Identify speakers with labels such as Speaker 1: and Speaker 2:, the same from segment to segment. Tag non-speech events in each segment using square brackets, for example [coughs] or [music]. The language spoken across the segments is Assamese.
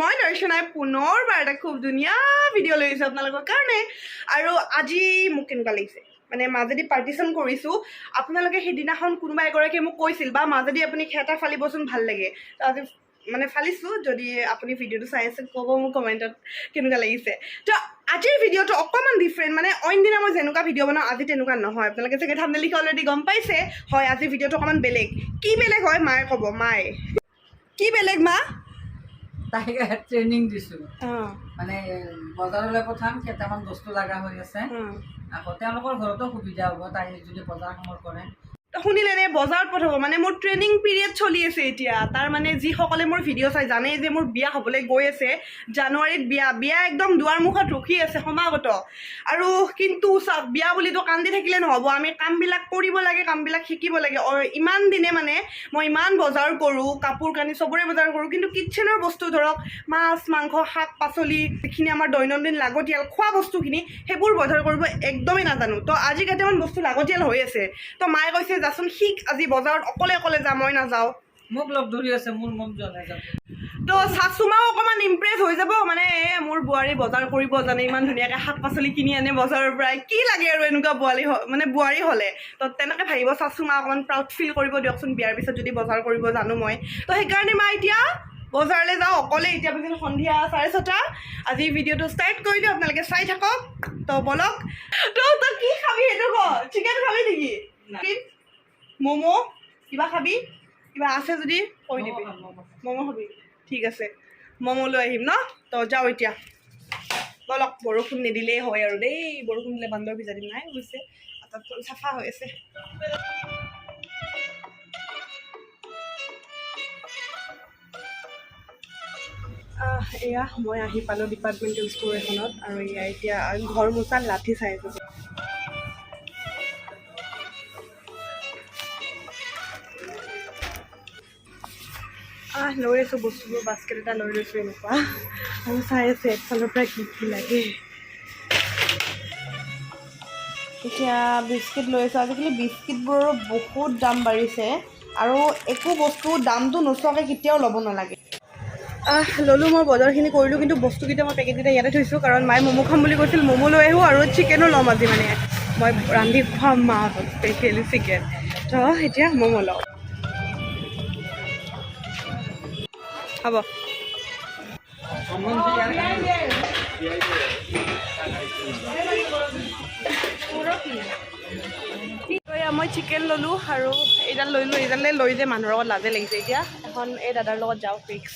Speaker 1: মই দৰ্শনাই পুনৰবাৰ এটা খুব ধুনীয়া ভিডিঅ' লৈ আহিছোঁ আপোনালোকৰ কাৰণে। আৰু আজি মোক কেনেকুৱা লাগিছে? মানে মাজেদি পাৰ্টিশ্যন কৰিছোঁ। আপোনালোকে সেইদিনাখন কোনোবা এগৰাকীয়ে মোক কৈছিল বা মাজেদি আপুনি খেটা ফালিবচোন ভাল লাগে। আজি মানে ফালিছোঁ যদি আপুনি ভিডিঅ'টো চাই আছে ক'ব মোক কমেণ্টত কেনেকুৱা লাগিছে। তো আজিৰ ভিডিঅ'টো অকণমান ডিফাৰেণ্ট মানে অইন দিনা মই যেনেকুৱা ভিডিঅ' বনাওঁ আজি তেনেকুৱা নহয়। আপোনালোকে চাগে লিখি অলৰেডি গম পাইছে। হয় আজি ভিডিঅ'টো অকণমান বেলেগ। কি বেলেগ হয় মায়ে ক'ব মায়ে। কি বেলেগ মা?
Speaker 2: তাইক ট্ৰেইনিং দিছোঁ। মানে বজাৰলৈ পঠাম কেইটামান বস্তু লগা হৈ আছে। আকৌ তেওঁলোকৰ ঘৰতো সুবিধা হ'ব তাই যদি বজাৰ সমৰ কৰে।
Speaker 1: শুনিলে নে বজাৰত পঠাব মানে মোৰ ট্ৰেইনিং পিৰিয়ড চলি আছে এতিয়া। তাৰ মানে যিসকলে মোৰ ভিডিঅ' চাই জানে যে মোৰ বিয়া হ'বলৈ গৈ আছে। জানুৱাৰীত বিয়া বিয়া একদম দুৱাৰ মুখত ৰখি আছে সমাগত। আৰু কিন্তু চাওক বিয়া বুলিতো কান্দি থাকিলে নহ'ব। আমি কামবিলাক কৰিব লাগে কামবিলাক শিকিব লাগে। ইমান দিনে মানে মই ইমান বজাৰ কৰোঁ কাপোৰ কানি চবৰে বজাৰ কৰোঁ। কিন্তু কিটচেনৰ বস্তু ধৰক মাছ মাংস শাক পাচলি যিখিনি আমাৰ দৈনন্দিন লাগতিয়াল খোৱা বস্তুখিনি সেইবোৰ বজাৰ কৰিব একদমেই নাজানো। তো আজি কেইটামান বস্তু লাগতিয়াল হৈ আছে। তো মায়ে কৈছে যাচোন শিক আজি বজাৰত অকলে অকলে যাম মই নাযাওঁ।
Speaker 2: মোক লগ ধৰি আছে মোৰ মন যোৱা নাই যাব
Speaker 1: তো চাচুমাও অকণমান ইমপ্ৰেছ হৈ যাব মানে এ, মোৰ বোৱাৰী বজাৰ কৰিব জানে ইমান ধুনীয়াকৈ শাক পাচলি কিনি আনে বজাৰৰ পৰাই। কি লাগে আৰু এনেকুৱা বোৱাৰী মানে বোৱাৰী হ'লে? তো তেনেকৈ ভাবিব চাচুমা অকণমান প্ৰাউড ফিল কৰিব দিয়কচোন বিয়াৰ পিছত যদি বজাৰ কৰিব জানো মই। তো সেইকাৰণে মা এতিয়া বজাৰলৈ যাওঁ অকলে এতিয়া পিছত সন্ধিয়া চাৰে ছটা। আজি ভিডিঅ'টো ষ্টাৰ্ট কৰি দিওঁ আপোনালোকে চাই থাকক। তো বলক। তো তই কি খাবি সেইটো ক? চিকেন খাবি নেকি। ম'ম' কিবা খাবি কিবা আছে যদি কৈ দিবি।
Speaker 2: ম'ম'
Speaker 1: খাবি ঠিক আছে। ম'ম' লৈ আহিম ন? তো যাওঁ এতিয়া। বলক বৰষুণ নিদিলেই হয় আৰু দেই। বৰষুণ দিলে বান্দৰ ভিজা দিম নাই হৈছে। আটাইতকৈ চাফা হৈ আছে। এয়া মই আহি পালোঁ ডিপাৰ্টমেণ্টেল ষ্ট'ৰ এখনত আৰু এয়া এতিয়া ঘৰ মোচাত লাঠি চাই আছোঁ। লৈ আছোঁ বস্তুবোৰ বাস্কেট এটা লৈ লৈছোঁ এনেকুৱা। আৰু চাই আছে একফালৰ পৰা কি কি লাগে। এতিয়া বিস্কিট লৈ আছোঁ। আজিকালি বিস্কিটবোৰৰো বহুত দাম বাঢ়িছে। আৰু একো বস্তু দামটো নোচোৱাকৈ কেতিয়াও ল'ব নালাগে। আহ, ল'লোঁ মই, বজাৰখিনি কৰিলোঁ, কিন্তু বস্তুকেইটা মই পেকেটকেইটা ইয়াতে থৈছোঁ। কাৰণ মায়ে ম'ম' খাম বুলি কৈছিল, ম'ম' লৈ আহোঁ আৰু চিকেনো ল'ম আজি মানে। মই ৰান্ধি খুৱাম মাহঁতক স্পেচিয়েলি চিকেন তো এতিয়া ম'ম' লওঁ। হ'ব মই চিকেন ল'লোঁ আৰু এইডাল লৈ লো এইডালে লৈ যে মানুহৰ লগত লাজে লাগিছে এতিয়া। এখন এই দাদাৰ লগত যাওঁ ফিক্স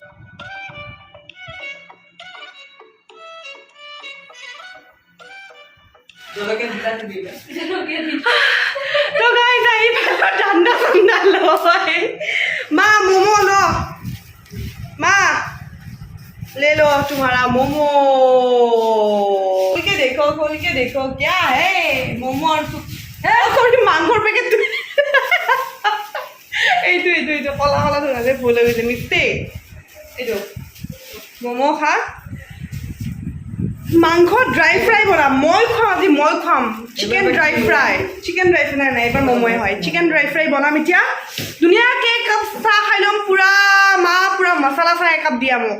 Speaker 1: তো গাইজ আহি পালোঁ ঠাণ্ডা ঠাণ্ডা লয় মা মোমো ল মা ले लो तुम्हारा मोमो खोल के देखो खोल के देखो क्या है मोमो और सु- এ, সৰি মাংসৰ পেকেট তুমি এইটো এইটো এইটো কলা কলা ধৰালে ভুল হৈ গৈছে মিষ্টেক এইটো ম'ম' খা মাংস ড্ৰাই ফ্ৰাই বনাম মই খুৱাম আজি মই খুৱাম chicken dry fry chicken dry fry নাই নাই এইবাৰ ম'ম'য়ে হয় চিকেন ড্ৰাই ফ্ৰাই বনাম এতিয়া ধুনীয়াকৈ একাপ চাহ খাই ল'ম পূৰা মা পূৰা মছলা চাহ একাপ দিয়া মোক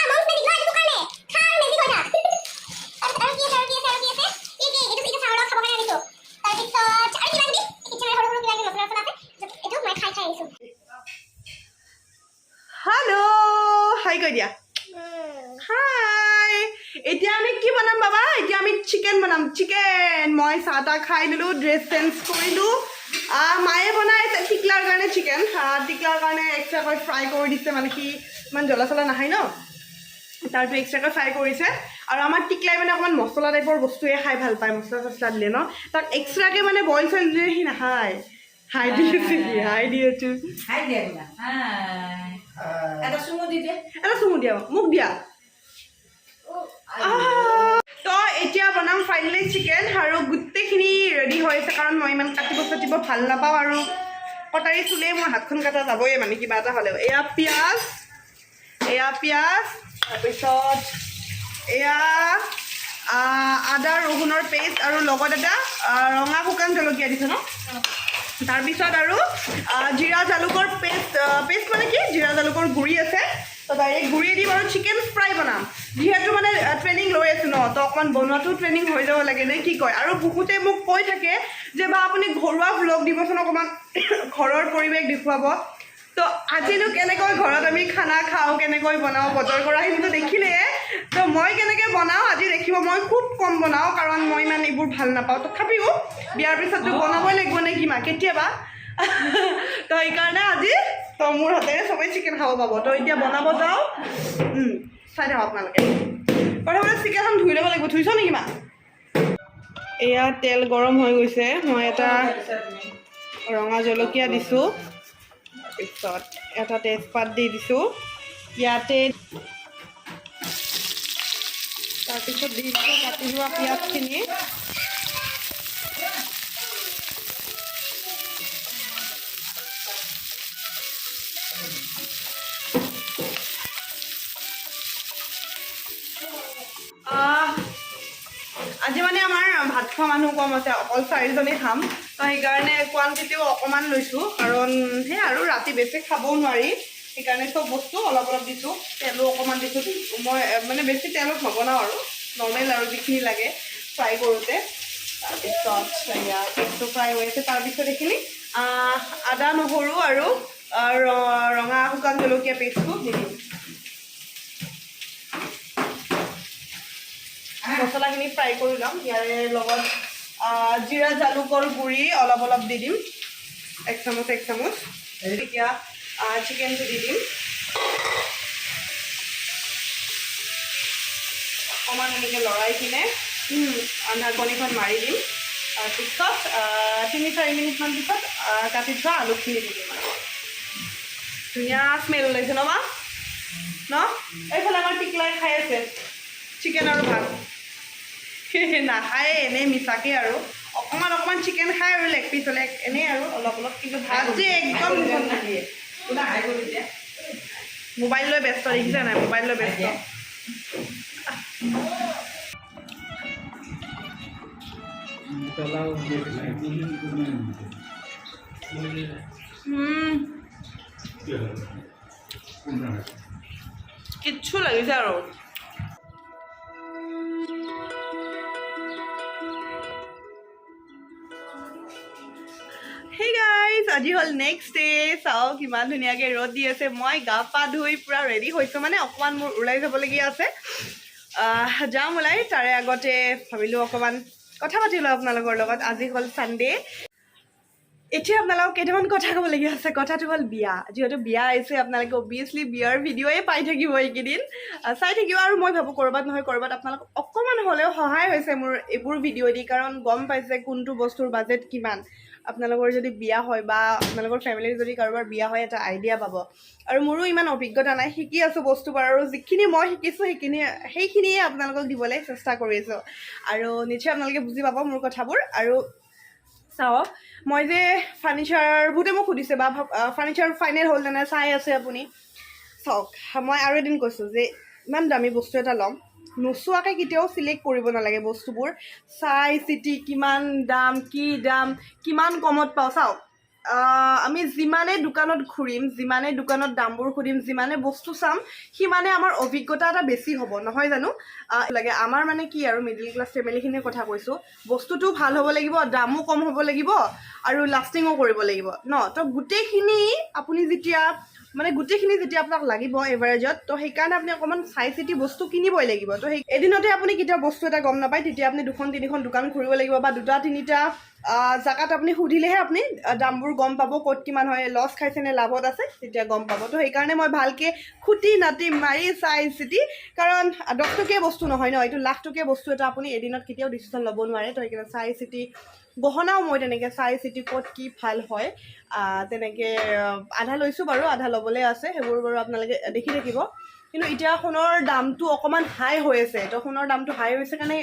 Speaker 1: চাহ
Speaker 3: খাই
Speaker 1: দিলোঁ ড্ৰেছ চেঞ্জ কৰিলোঁ মায়ে বনাইছে টিকলাৰ কাৰণে চিকেন টিকলাৰ কাৰণে এক্সট্ৰাকৈ ফ্ৰাই কৰি দিছে মানে সি ইমান জ্বলা চলা নাখায় ন? তাৰটো এক্সট্ৰাকৈ ফ্ৰাই কৰিছে। আৰু আমাৰ টিকলাই মানে অকণমান মছলা টাইপৰ বস্তুৱে খাই ভালো পায় মছলা চছলা দিলে ন? তাক এক্সট্ৰাকৈ মানে বইল চইল দিলে সি নাখায়। হাই দি আছে হাই দি আছো।
Speaker 2: হাই দিয়া বোলা এটা চুমু দি
Speaker 1: এটা চুমু দিয়া মোক দিয়া। এতিয়া বনাম ফাইনেলি চিকেন আৰু গোটেইখিনি ৰেডি হৈ আছে, কাৰণ মই ইমান কাটিব চাটিব ভালো নাপাওঁ আৰু কটাৰী চুলেই মোৰ হাতখন কটা যাবই মানে কিবা এটা হ'লেও। এয়া পিঁয়াজ এয়া পিঁয়াজ, তাৰপিছত এয়া আদা ৰহুনৰ পেষ্ট আৰু লগত এটা ৰঙা শুকান জলকীয়া দিছে ন? তাৰপিছত আৰু জিৰা জালুকৰ পেষ্ট পেষ্ট মানে কি? জিৰা জালুকৰ গুড়ি আছে। তো ডাইৰেক্ট গুড়ি দিম আৰু চিকেন ফ্ৰাই বনাম। যিহেতু মানে ট্ৰেইনিং লৈ আছোঁ ন, তো অকণমান বনোৱাটো ট্ৰেইনিং হৈ যাব লাগে নে কি কয়? আৰু বহুতে মোক কৈ থাকে যে, বা আপুনি ঘৰুৱা ভ্লগ দিবচোন অকণমান, [coughs] ঘৰৰ পৰিৱেশ দেখুৱাব। তো আজিনো কেনেকৈ ঘৰত আমি খানা খাওঁ, কেনেকৈ বনাওঁ বজাৰ কৰা সেইটোতো দেখিলে তো মই কেনেকৈ বনাওঁ, আজি দেখিব মই খুব কম বনাওঁ, কাৰণ মই ইমান এইবোৰ ভালো নাপাওঁ। তথাপিও বিয়াৰ পিছততো বনাবই লাগিব নে কি মা? কেতিয়াবা। [laughs] তো সেইকাৰণে আজি তো মোৰ হাতেৰে চবেই চিকেন খাব পাব। তো এতিয়া বনাব যাওঁ। চাই থাকক আপোনালোকে। প্ৰথমতে চিকেনখন ধুই ল'ব লাগিব। ধুইছ নেকি মা? এয়া তেল গৰম হৈ গৈছে। মই এটা ৰঙা জলকীয়া দিছোঁ। তাৰপিছত এটা তেজপাত দি দিছোঁ। ইয়াতে তাৰপিছত দিছোঁ কাটি লোৱা পিঁয়াজখিনি। খোৱা মানুহ কম আছে, অকল চাৰিজনেই খাম। সেইকাৰণে কোৱান্টিটিও অকণমান লৈছোঁ, কাৰণ সেই আৰু ৰাতি বেছি খাবও নোৱাৰি। সেইকাৰণে চব বস্তু অলপ অলপ দিছোঁ, তেলো অকণমান দিছোঁ। মই মানে বেছি তেলত নবনাওঁ আৰু নৰ্মেল আৰু যিখিনি লাগে ফ্ৰাই কৰোঁতে। তাৰপিছত এয়া পেষ্টটো ফ্ৰাই হৈ আছে, তাৰপিছত এইখিনি আদা নহৰু আৰু ৰঙা শুকান জলকীয়া পেষ্টটো দি দিম। মছলাখিনি ফ্ৰাই কৰি ল'ম। ইয়াৰে লগত জিৰা, জালুকৰ গুড়ি অলপ অলপ দি দিম। এক চামুচ এক চামুচ। এতিয়া চিকেনটো দি দিম। অকণমান এনেকৈ লৰাই কিনে ঢাকনিখন মাৰি দিম। তাৰপিছত তিনি, চাৰি মিনিটমান পিছত কাটি থোৱা আলুখিনি দি দিম। আৰু ধুনীয়া স্মেল ওলাইছে ন মা? ন? এইফালে আমাৰ টিকলাই খাই আছে। চিকেন আৰু ভাত। [laughs] নাখায় এনেই মিছাকৈ আৰু। অকণমান অকণমান চিকেন খায় আৰু লেগ পিচ হ'লে এনেই আৰু অলপ অলপ। কিন্তু ভাত যে একদম মোবাইল লৈ ব্যস্ত দেখিছা নাই? মোবাইল লৈ ব্যস্ত। কিচ্ছু লাগিছে আৰু। আজি হ'ল নেক্সট ডে চাওক কিমান ধুনীয়াকৈ ৰ'দ দি আছে। মই গা পা ধুই পূৰা ৰেডি হৈছোঁ মানে অকণমান মোৰ ওলাই যাবলগীয়া আছে। যাম ওলাই তাৰে আগতে ভাবিলোঁ অকণমান কথা পাতিলোঁ আপোনালোকৰ লগত। আজি হ'ল ছানডে এতিয়া আপোনালোকক কেইটামান কথা ক'বলগীয়া আছে। কথাটো হ'ল বিয়া। যিহেতু বিয়া আহিছে আপোনালোকে অভিয়াছলি বিয়াৰ ভিডিঅ'য়ে পাই থাকিব এইকেইদিন। চাই থাকিব আৰু মই ভাবোঁ ক'ৰবাত নহয় ক'ৰবাত আপোনালোকক অকণমান হ'লেও সহায় হৈছে মোৰ এইবোৰ ভিডিঅ' দি কাৰণ গম পাইছে কোনটো বস্তুৰ বাজেট কিমান। আপোনালোকৰ যদি বিয়া হয় বা আপোনালোকৰ ফেমিলিৰ যদি কাৰোবাৰ বিয়া হয় এটা আইডিয়া পাব। আৰু মোৰো ইমান অভিজ্ঞতা নাই শিকি আছোঁ বস্তুবোৰ আৰু যিখিনি মই শিকিছোঁ সেইখিনি সেইখিনিয়ে আপোনালোকক দিবলৈ চেষ্টা কৰিছোঁ আৰু নিশ্চয় আপোনালোকে বুজি পাব মোৰ কথাবোৰ। আৰু চাওক। মই যে ফাৰ্নিচাৰ বহুতে মোক সুধিছে বা ফাৰ্নিচাৰ ফাইনেল হ'ল নে চাই আছে আপুনি। চাওক মই আৰু এদিন কৈছোঁ যে ইমান দামী বস্তু এটা ল'ম। নোচোৱাকৈ কেতিয়াও চিলেক্ট কৰিব নালাগে বস্তুবোৰ। চাই চিতি কিমান দাম কি দাম কিমান কমত পাওঁ চাওক। আমি যিমানে দোকানত ঘূৰিম যিমানে দোকানত দামবোৰ সুধিম যিমানে বস্তু চাম সিমানে আমাৰ অভিজ্ঞতা এটা বেছি হ'ব নহয় জানো? লাগে আমাৰ মানে কি আৰু মিডিল ক্লাছ ফেমিলিখিনিৰ কথা কৈছোঁ বস্তুটো ভাল হ'ব লাগিব দামো কম হ'ব লাগিব আৰু লাষ্টিঙো কৰিব লাগিব। ন তো গোটেইখিনি আপুনি যেতিয়া মানে গোটেইখিনি যেতিয়া আপোনাক লাগিব এভাৰেজত তো সেইকাৰণে আপুনি অকণমান চাই চিতি বস্তু কিনিবই লাগিব। তো সেই এদিনতে আপুনি কেতিয়াও বস্তু এটা গম নাপায় তেতিয়া আপুনি দুখন তিনিখন দোকান ঘূৰিব লাগিব বা দুটা তিনিটা জাগাত আপুনি সুধিলেহে আপুনি দামবোৰ গম পাব ক'ত কিমান হয় লছ খাইছে নে লাভত আছে তেতিয়া গম পাব। তো সেইকাৰণে মই ভালকৈ খুটি নাটি মাৰি চাই চিতি কাৰণ দহ টকীয়া বস্তু নহয় ন এইটো লাখ টকীয়া বস্তু এটা আপুনি এদিনত কেতিয়াও ডিচিশ্যন ল'ব নোৱাৰে। তো সেইকাৰণে চাই চিতি গহনাও মই তেনেকৈ চাই চিতি ক'ত কি ভাল হয় তেনেকৈ আধা লৈছোঁ বাৰু আধা ল'বলৈ আছে সেইবোৰ বাৰু আপোনালোকে দেখি থাকিব। কিন্তু এতিয়া সোণৰ দামটো অকণমান হাই হৈ আছে তো সোণৰ দামটো হাই হৈছে কাৰণে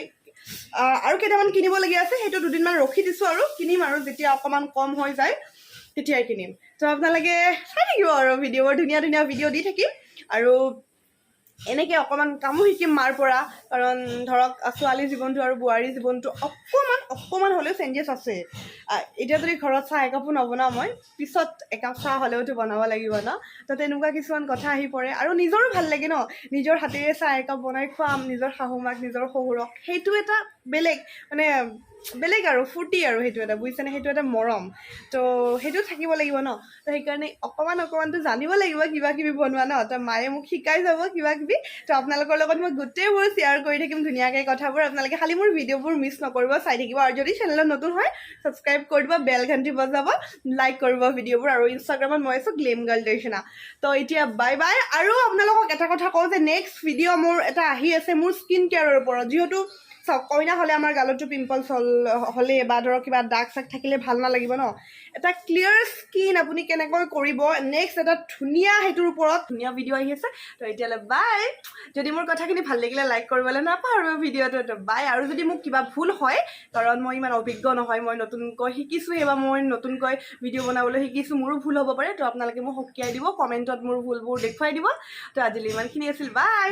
Speaker 1: আৰু কেইটামান কিনিবলগীয়া আছে সেইটো দুদিনমান ৰখি দিছোঁ আৰু কিনিম আৰু যেতিয়া অকণমান কম হৈ যায় তেতিয়াই কিনিম। তো আপোনালোকে চাই থাকিব আৰু ভিডিঅ'বোৰ ধুনীয়া ধুনীয়া ভিডিঅ' দি থাকিম। আৰু এনেকৈ অকণমান কামো শিকিম মাৰ পৰা। কাৰণ ধৰক ছোৱালী জীৱনটো আৰু বোৱাৰী জীৱনটো অকণমান অকণমান হ'লেও চেঞ্জেছ আছে। এতিয়া যদি ঘৰত চাহ একাপো নবনাওঁ মই পিছত একাপ চাহ হ'লেওতো বনাব লাগিব ন? তো তেনেকুৱা কিছুমান কথা আহি পৰে। আৰু নিজৰো ভাল লাগে ন? নিজৰ হাতেৰে চাহ একাপ বনাই খুৱাম নিজৰ শাহুমাক নিজৰ শহুৰক। সেইটো এটা বেলেগ মানে বেলেগ আৰু ফূৰ্তি আৰু সেইটো এটা বুজিছেনে সেইটো এটা মৰম। তো সেইটো থাকিব লাগিব ন? তো সেইকাৰণে অকণমান অকণমানতো জানিব লাগিব কিবা কিবি বনোৱা ন? তো মায়ে মোক শিকাই যাব কিবা কিবি তো আপোনালোকৰ লগত মই গোটেইবোৰ শ্বেয়াৰ কৰি থাকিম ধুনীয়াকৈ কথাবোৰ। আপোনালোকে খালি মোৰ ভিডিঅ'বোৰ মিছ নকৰিব চাই থাকিব। আৰু যদি চেনেলত নতুন হয় ছাবস্ক্ৰাইব কৰি দিব বেল ঘণ্টি বজাব লাইক কৰিব ভিডিঅ'বোৰ। আৰু ইনষ্টাগ্ৰামত মই আছোঁ গ্লেম গাৰ্ল দৰ্শনা তো এতিয়া বাই বাই আৰু আপোনালোকক এটা কথা কওঁ যে নেক্সট ভিডিঅ' মোৰ এটা আহি আছে মোৰ স্কিন কেয়াৰৰ ওপৰত। যিহেতু চাওক কইনা হ'লে আমাৰ গালতো পিম্পলছ হ'ল হ'লে বা ধৰক কিবা দাগ চাগ থাকিলে ভাল নালাগিব ন? এটা ক্লিয়াৰ স্কিন আপুনি কেনেকৈ কৰিব নেক্সট এটা ধুনীয়া সেইটোৰ ওপৰত। ধুনীয়া ভিডিঅ' আহি আছে তো এতিয়ালৈ বাই যদি মোৰ কথাখিনি ভাল লাগিলে লাইক কৰিবলৈ নাপাহৰিব ভিডিঅ'টো বাই আৰু যদি মোক কিবা ভুল হয় কাৰণ মই ইমান অভিজ্ঞ নহয় মই নতুনকৈ শিকিছোঁহে বা মই নতুনকৈ ভিডিঅ' বনাবলৈ শিকিছোঁ মোৰো ভুল হ'ব পাৰে তো আপোনালোকে মোক সকিয়াই দিব কমেণ্টত মোৰ ভুলবোৰ দেখুৱাই দিব। তো আজিলৈ ইমানখিনি আছিল বাই